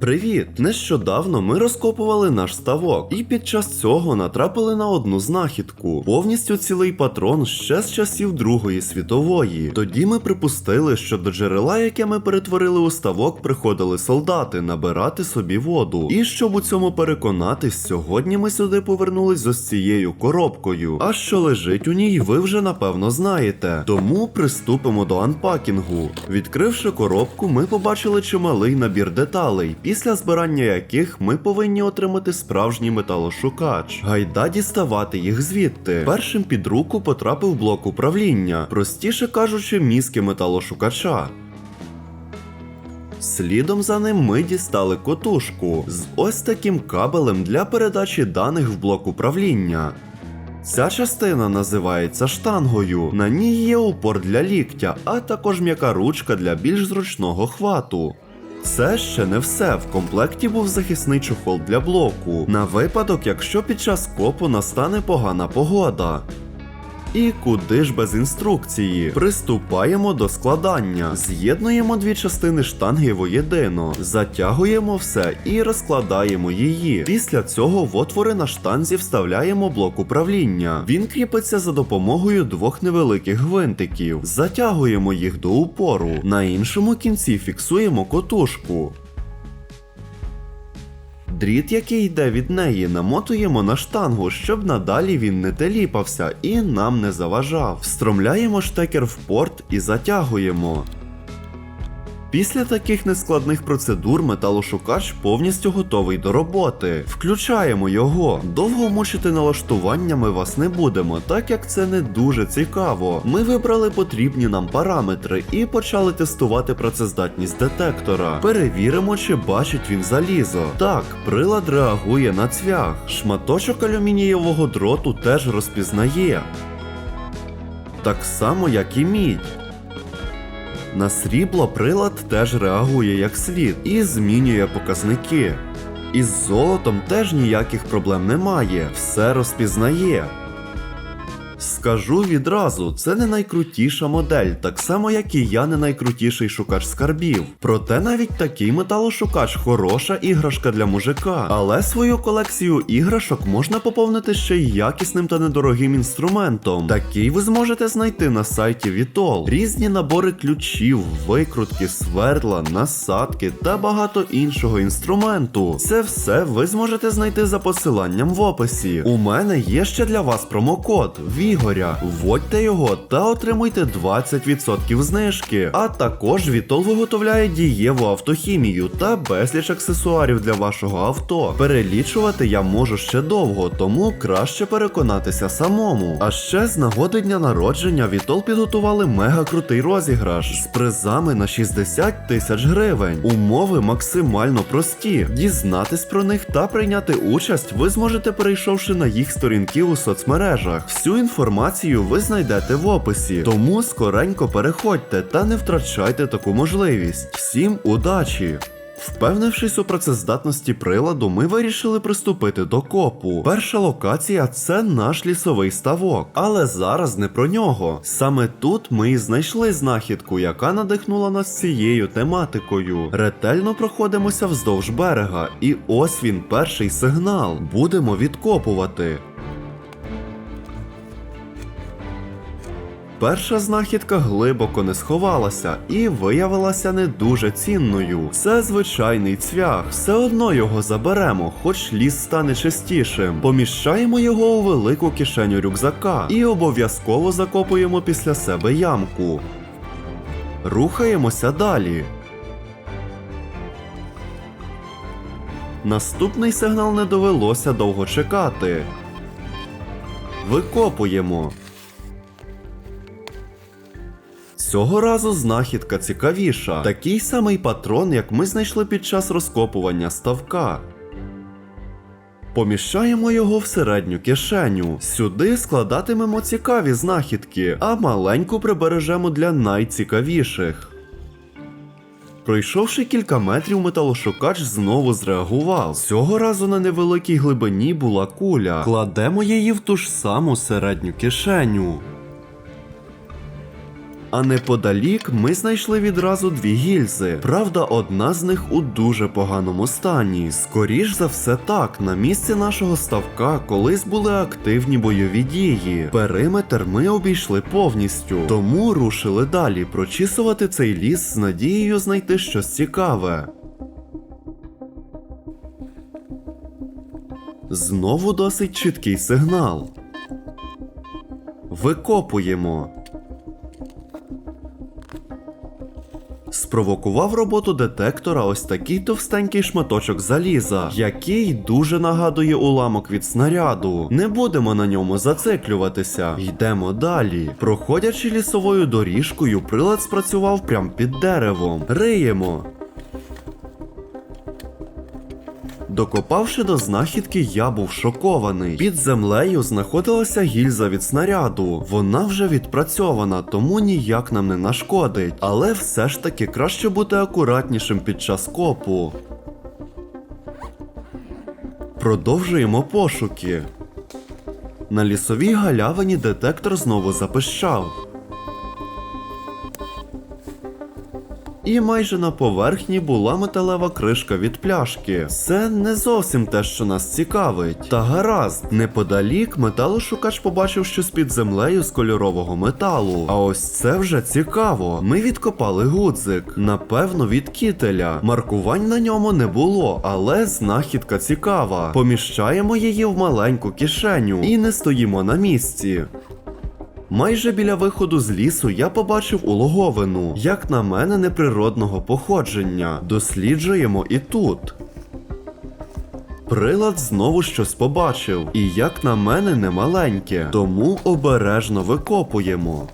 Привіт! Нещодавно ми розкопували наш ставок, і під час цього натрапили на одну знахідку. Повністю цілий патрон ще з часів Другої світової. Тоді ми припустили, що до джерела, яке ми перетворили у ставок, приходили солдати набирати собі воду. І щоб у цьому переконатись, сьогодні ми сюди повернулись з ось цією коробкою. А що лежить у ній, ви вже напевно знаєте. Тому приступимо до анпакінгу. Відкривши коробку, ми побачили чималий набір деталей, після збирання яких ми повинні отримати справжній металошукач. Гайда діставати їх звідти. Першим під руку потрапив блок управління, простіше кажучи, мізки металошукача. Слідом за ним ми дістали котушку з ось таким кабелем для передачі даних в блок управління. Ця частина називається штангою. На ній є упор для ліктя, а також м'яка ручка для більш зручного хвату. Це ще не все. В комплекті був захисний чохол для блоку на випадок, якщо під час копу настане погана погода. І куди ж без інструкції? Приступаємо до складання. З'єднуємо дві частини штанги воєдино, затягуємо все і розкладаємо її. Після цього в отвори на штанзі вставляємо блок управління. Він кріпиться за допомогою двох невеликих гвинтиків. Затягуємо їх до упору. На іншому кінці фіксуємо котушку. Дріт, який йде від неї, намотуємо на штангу, щоб надалі він не теліпався і нам не заважав. Встромляємо штекер в порт і затягуємо. Після таких нескладних процедур металошукач повністю готовий до роботи. Включаємо його. Довго мучити налаштуваннями вас не будемо, так як це не дуже цікаво. Ми вибрали потрібні нам параметри і почали тестувати працездатність детектора. Перевіримо, чи бачить він залізо. Так, прилад реагує на цвях. Шматочок алюмінієвого дроту теж розпізнає. Так само, як і мідь. На срібло прилад теж реагує як слід і змінює показники. Із золотом теж ніяких проблем немає, все розпізнає. Скажу відразу, це не найкрутіша модель, так само як і я не найкрутіший шукач скарбів. Проте навіть такий металошукач хороша іграшка для мужика. Але свою колекцію іграшок можна поповнити ще й якісним та недорогим інструментом. Такий ви зможете знайти на сайті Vitol. Різні набори ключів, викрутки, свердла, насадки та багато іншого інструменту. Це все ви зможете знайти за посиланням в описі. У мене є ще для вас промокод Вігоря. Вводьте його та отримуйте 20% знижки. А також Vitol виготовляє дієву автохімію та безліч аксесуарів для вашого авто. Перелічувати я можу ще довго, тому краще переконатися самому. А ще з нагоди дня народження Vitol підготували мега крутий розіграш з призами на 60 тисяч гривень. Умови максимально прості. Дізнатись про них та прийняти участь ви зможете перейшовши на їх сторінки у соцмережах. Всю інформацію ви знайдете в описі. Тому скоренько переходьте та не втрачайте таку можливість. Всім удачі! Впевнившись у працездатності приладу, ми вирішили приступити до копу. Перша локація це наш лісовий ставок, але зараз не про нього. Саме тут ми і знайшли знахідку, яка надихнула нас цією тематикою. Ретельно проходимося вздовж берега, і ось він перший сигнал. Будемо відкопувати. Перша знахідка глибоко не сховалася і виявилася не дуже цінною. Це звичайний цвях, все одно його заберемо, хоч ліс стане чистішим. Поміщаємо його у велику кишеню рюкзака і обов'язково закопуємо після себе ямку. Рухаємося далі. Наступний сигнал не довелося довго чекати. Викопуємо. Цього разу знахідка цікавіша. Такий самий патрон, як ми знайшли під час розкопування ставка. Поміщаємо його в середню кишеню. Сюди складатимемо цікаві знахідки, а маленьку прибережемо для найцікавіших. Пройшовши кілька метрів, металошукач знову зреагував. Цього разу на невеликій глибині була куля. Кладемо її в ту ж саму середню кишеню. А неподалік ми знайшли відразу дві гільзи. Правда, одна з них у дуже поганому стані. Скоріш за все так, на місці нашого ставка колись були активні бойові дії. Периметр ми обійшли повністю, тому рушили далі прочісувати цей ліс з надією знайти щось цікаве. Знову досить чіткий сигнал. Викопуємо. Спровокував роботу детектора ось такий товстенький шматочок заліза, який дуже нагадує уламок від снаряду. Не будемо на ньому зациклюватися. Йдемо далі. Проходячи лісовою доріжкою, прилад спрацював прямо під деревом. Риємо. Докопавши до знахідки, я був шокований. Під землею знаходилася гільза від снаряду. Вона вже відпрацьована, тому ніяк нам не нашкодить. Але все ж таки краще бути акуратнішим під час копу. Продовжуємо пошуки. На лісовій галявині детектор знову запищав. І майже на поверхні була металева кришка від пляшки. Це не зовсім те, що нас цікавить. Та гаразд, неподалік металошукач побачив щось під землею з кольорового металу. А ось це вже цікаво. Ми відкопали гудзик, напевно, від кітеля. Маркувань на ньому не було, але знахідка цікава. Поміщаємо її в маленьку кишеню і не стоїмо на місці. Майже біля виходу з лісу я побачив улоговину, як на мене, неприродного походження. Досліджуємо і тут. Прилад знову щось побачив, і як на мене, немаленьке, тому обережно викопуємо.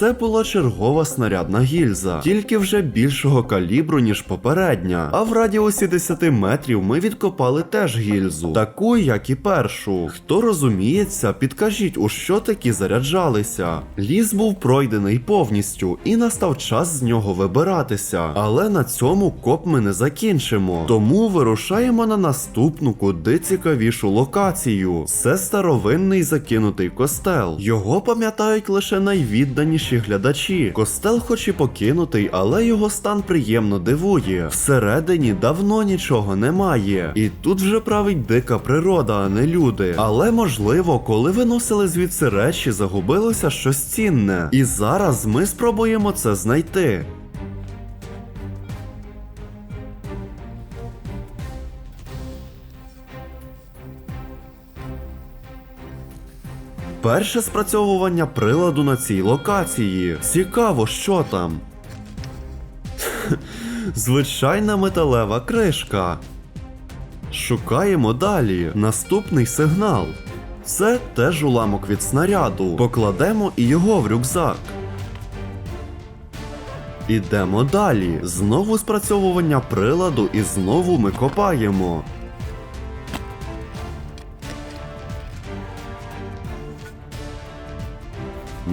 Це була чергова снарядна гільза, тільки вже більшого калібру, ніж попередня. А в радіусі 10 метрів ми відкопали теж гільзу, таку, як і першу. Хто розуміється, підкажіть, у що такі заряджалися. Ліс був пройдений повністю, і настав час з нього вибиратися. Але на цьому коп ми не закінчимо. Тому вирушаємо на наступну, куди цікавішу локацію. Це старовинний закинутий костел. Його пам'ятають лише найвідданіші глядачі. Костел, хоч і покинутий, але його стан приємно дивує. Всередині давно нічого немає. І тут вже править дика природа, а не люди. Але можливо, коли виносили звідси речі, загубилося щось цінне. І зараз ми спробуємо це знайти. Перше спрацьовування приладу на цій локації. Цікаво, що там. Звичайна металева кришка. Шукаємо далі. Наступний сигнал. Це теж уламок від снаряду. Покладемо і його в рюкзак. Ідемо далі. Знову спрацьовування приладу, і знову ми копаємо.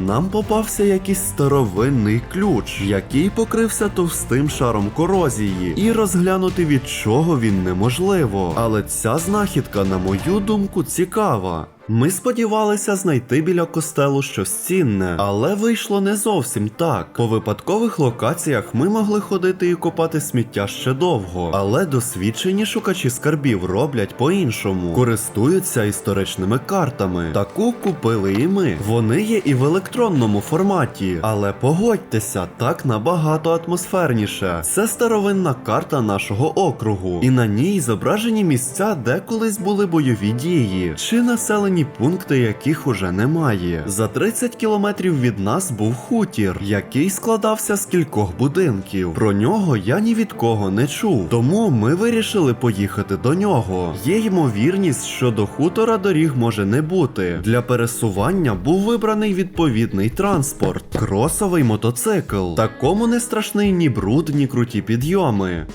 Нам попався якийсь старовинний ключ, який покрився товстим шаром корозії, і розглянути від чого він неможливо. Але ця знахідка, на мою думку, цікава. Ми сподівалися знайти біля костелу щось цінне, але вийшло не зовсім так. По випадкових локаціях ми могли ходити і копати сміття ще довго, але досвідчені шукачі скарбів роблять по-іншому, користуються історичними картами. Таку купили і ми. Вони є і в електронному форматі, але погодьтеся, так набагато атмосферніше. Це старовинна карта нашого округу, і на ній зображені місця, де колись були бойові дії, чи населені пункти, яких уже немає. За 30 кілометрів від нас був хутір, який складався з кількох будинків. Про нього я ні від кого не чув, тому ми вирішили поїхати до нього. Є ймовірність, що до хутора доріг може не бути. Для пересування був вибраний відповідний транспорт кросовий мотоцикл. Такому не страшний ні бруд, ні круті підйоми.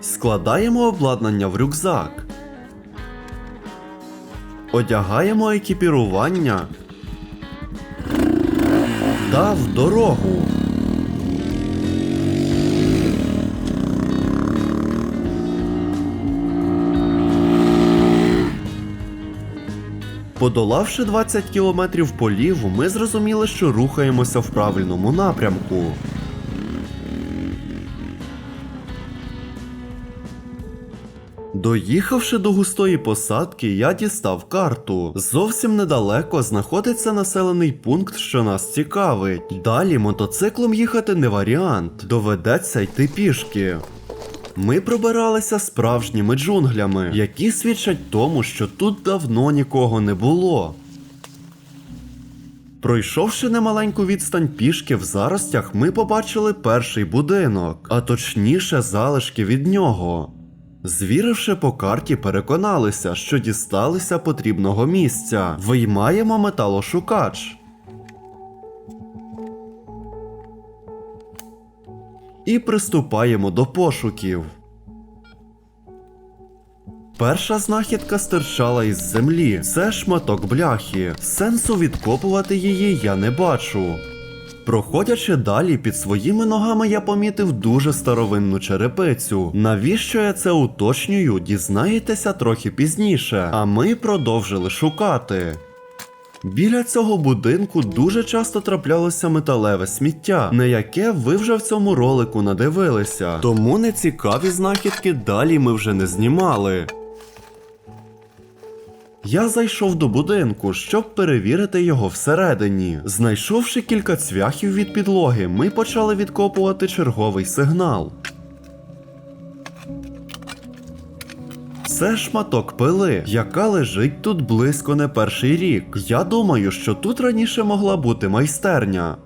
Складаємо обладнання в рюкзак. Одягаємо екіпірування. Та в дорогу. Подолавши 20 кілометрів полів, ми зрозуміли, що рухаємося в правильному напрямку. Доїхавши до густої посадки, я дістав карту. Зовсім недалеко знаходиться населений пункт, що нас цікавить. Далі мотоциклом їхати не варіант, доведеться йти пішки. Ми пробиралися справжніми джунглями, які свідчать тому, що тут давно нікого не було. Пройшовши немаленьку відстань пішки в заростях, ми побачили перший будинок, а точніше залишки від нього. Звіривши по карті, переконалися, що дісталися потрібного місця. Виймаємо металошукач. І приступаємо до пошуків. Перша знахідка стирчала із землі. Це шматок бляхи. Сенсу відкопувати її я не бачу. Проходячи далі, під своїми ногами я помітив дуже старовинну черепицю. Навіщо я це уточнюю, дізнаєтеся трохи пізніше, а ми продовжили шукати. Біля цього будинку дуже часто траплялося металеве сміття, на яке ви вже в цьому ролику надивилися. Тому нецікаві знахідки далі ми вже не знімали. Я зайшов до будинку, щоб перевірити його всередині. Знайшовши кілька цвяхів від підлоги, ми почали відкопувати черговий сигнал. Це шматок пили, яка лежить тут близько не перший рік. Я думаю, що тут раніше могла бути майстерня.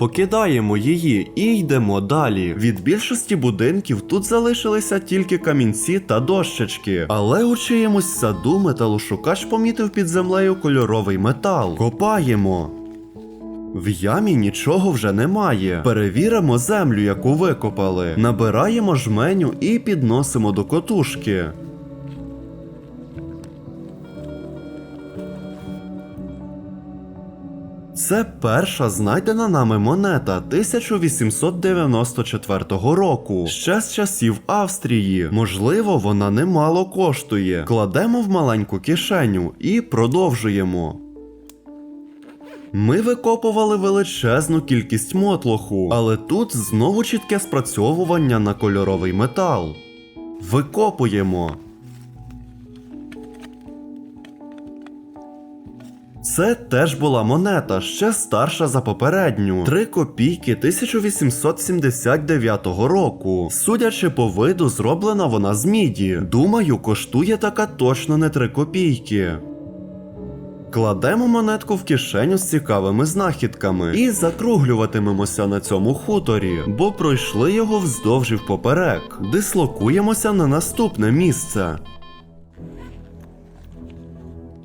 Покидаємо її і йдемо далі. Від більшості будинків тут залишилися тільки камінці та дощечки. Але у чиємусь саду металошукач помітив під землею кольоровий метал. Копаємо. В ямі нічого вже немає. Перевіримо землю, яку викопали. Набираємо жменю і підносимо до котушки. Це перша знайдена нами монета 1894 року, ще з часів Австрії. Можливо, вона немало коштує. Кладемо в маленьку кишеню і продовжуємо. Ми викопували величезну кількість мотлоху, але тут знову чітке спрацьовування на кольоровий метал. Викопуємо. Це теж була монета, ще старша за попередню. Три копійки 1879 року. Судячи по виду, зроблена вона з міді. Думаю, коштує така точно не три копійки. Кладемо монетку в кишеню з цікавими знахідками і закруглюватимемося на цьому хуторі, бо пройшли його вздовж і впоперек. Дислокуємося на наступне місце.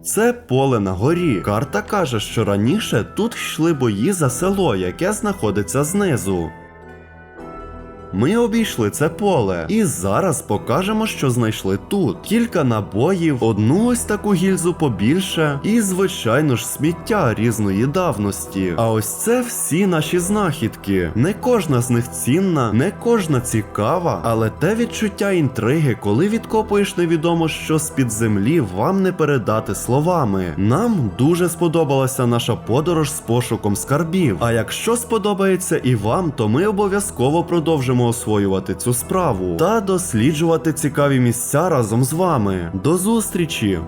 Це поле на горі. Карта каже, що раніше тут йшли бої за село, яке знаходиться знизу. Ми обійшли це поле і зараз покажемо, що знайшли тут. Кілька набоїв, одну ось таку гільзу побільше, і, звичайно ж, сміття різної давності. А ось це всі наші знахідки. Не кожна з них цінна, не кожна цікава, але те відчуття інтриги, коли відкопуєш невідомо що з-під землі, вам не передати словами. Нам дуже сподобалася наша подорож з пошуком скарбів. А якщо сподобається і вам, то ми обов'язково продовжимо освоювати цю справу та досліджувати цікаві місця разом з вами. До зустрічі!